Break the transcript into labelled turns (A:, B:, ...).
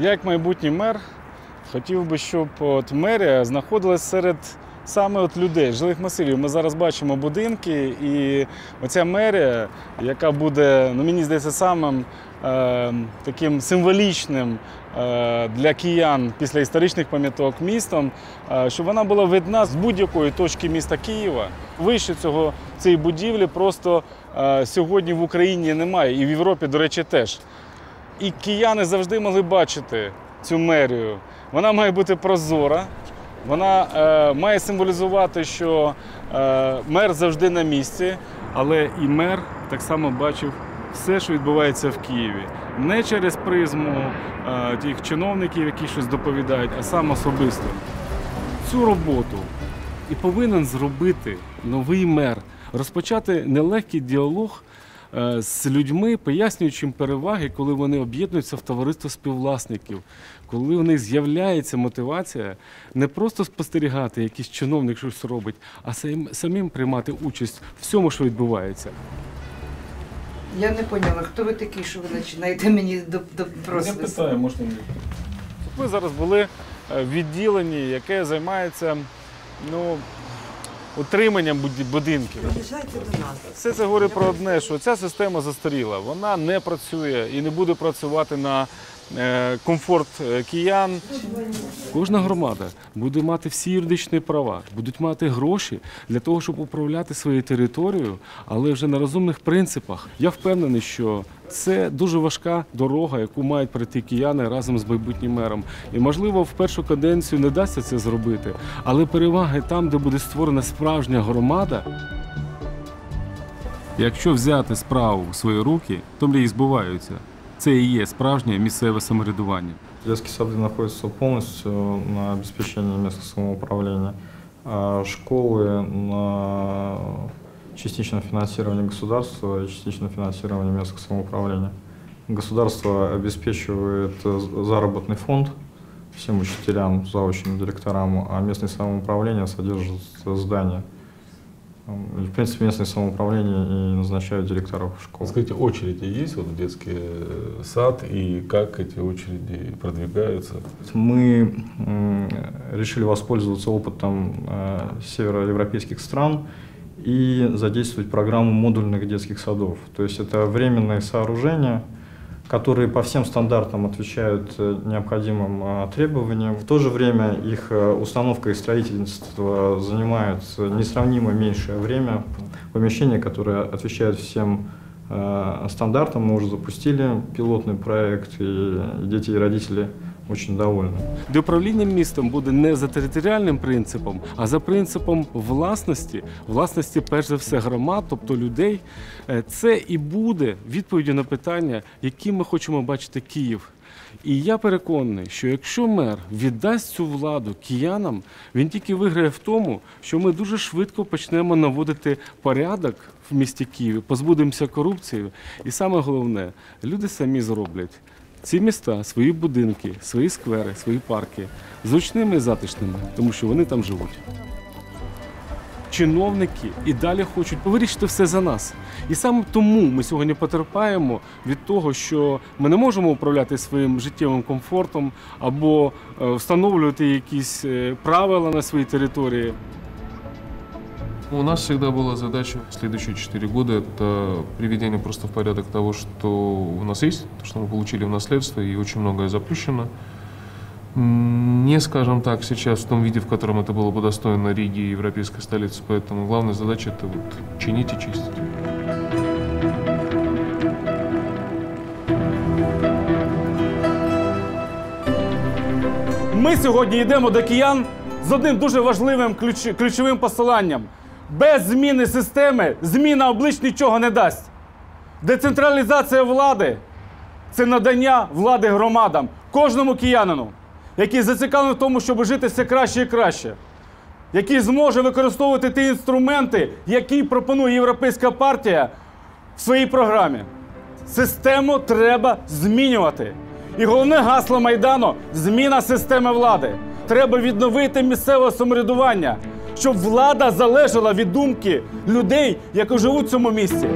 A: Я, як майбутній мер, хотів би, щоб от мерія знаходилась серед саме от людей, жилих масивів. Ми зараз бачимо будинки, і оця мерія, яка буде, ну мені здається, самим е, таким символічним е, для киян після історичних пам'яток містом, е, щоб вона була видна з будь-якої точки міста Києва. Вище цього цієї будівлі просто е, сьогодні в Україні немає, і в Європі, до речі, теж. І кияни завжди могли бачити цю мерію. Вона має бути прозора, вона е, має символізувати, що е, мер завжди на місці, але і мер так само бачив все, що відбувається в Києві. Не через призму е, тих чиновників, які щось доповідають, а сам особисто. Цю роботу і повинен зробити новий мер, розпочати нелегкий діалог з людьми, пояснюючи їм переваги, коли вони об'єднуються в товариство співвласників, коли у них з'являється мотивація не просто спостерігати, якийсь чиновник щось робить, а сам- самим приймати участь в всьому, що відбувається.
B: Я не поняла, хто ви такий, що ви починаєте мені до, до просвисту?
A: можна Ви зараз були е, в відділенні, яке займається ну, утриманням будинків.
C: Приїжджайте до нас.
A: Все це говорить про одне, що ця система застаріла. Вона не працює і не буде працювати на комфорт е, киян. Кожна громада буде мати всі юридичні права, будуть мати гроші для того, щоб управляти своєю територією, але вже на розумних принципах. Я впевнений, що це дуже важка дорога, яку мають пройти кияни разом з майбутнім мером. І можливо, в першу каденцію не вдасться це зробити, але переваги там, де буде створена справжня громада. Якщо взяти справу в свої руки, то мрії збуваються. Це і є справжнє місцеве самоврядування.
D: Детские сады находятся полностью на обеспечении местного самоуправления, а школы на частичном финансировании государства и частичном финансировании местного самоуправления. Государство обеспечивает э, заработный фонд всем учителям, заочным директорам, а местное самоуправление содержит здание. В принципе, местное самоуправление и назначают директоров школ.
E: Скажите, очереди есть вот в детский э, сад и как эти очереди продвигаются?
D: Мы решили воспользоваться опытом э, североевропейских стран и задействовать программу модульных детских садов. То есть это временные сооружения, которые по всем стандартам отвечают э, необходимым э, требованиям. В то же время их э, установка и строительство занимают несравнимо меньшее время. Помещения, которые отвечают всем стандартам, мы уже запустили пилотный проект, и дети и родители очень довольны.
A: де управління містом буде не за територіальним принципом, а за принципом власності, власності, перш за все, громад, тобто людей, Е, це і буде відповіддю на питання, яким ми хочемо бачити Київ. І я переконаний, що якщо мер віддасть цю владу киянам, він тільки виграє в тому, що ми дуже швидко почнемо наводити порядок в місті Києві, позбудемося корупції, і саме головне, люди самі зроблять ці міста, свої будинки, свої сквери, свої парки зручними і затишними, тому що вони там живуть. Чиновники і далі хочуть вирішити все за нас. І саме тому ми сьогодні потерпаємо від того, що ми не можемо управляти своїм життєвим комфортом або е, встановлювати якісь е, правила на своїй території.
F: У нас всегда была задача в следующие 4 года это приведение просто в порядок того, что у нас есть, то, что мы получили в наследство, и очень многое запущено. М, Не, скажем так, сейчас в том виде, в котором это было бы достойно Риги и европейской столицы, поэтому главная задача это вот чинить и чистить.
A: Ми сьогодні йдемо до киян з одним дуже важливим ключ- ключовим посиланням. Без зміни системи зміна облич нічого не дасть. Децентралізація влади це надання влади громадам, кожному киянину, який зацікавлений в тому, щоб жити все краще і краще, який зможе використовувати ті інструменти, які пропонує Європейська партія в своїй програмі. Систему треба змінювати. І головне гасло Майдану зміна системи влади. Треба відновити місцеве самоврядування, щоб влада залежала від думки людей, які живуть в цьому місті.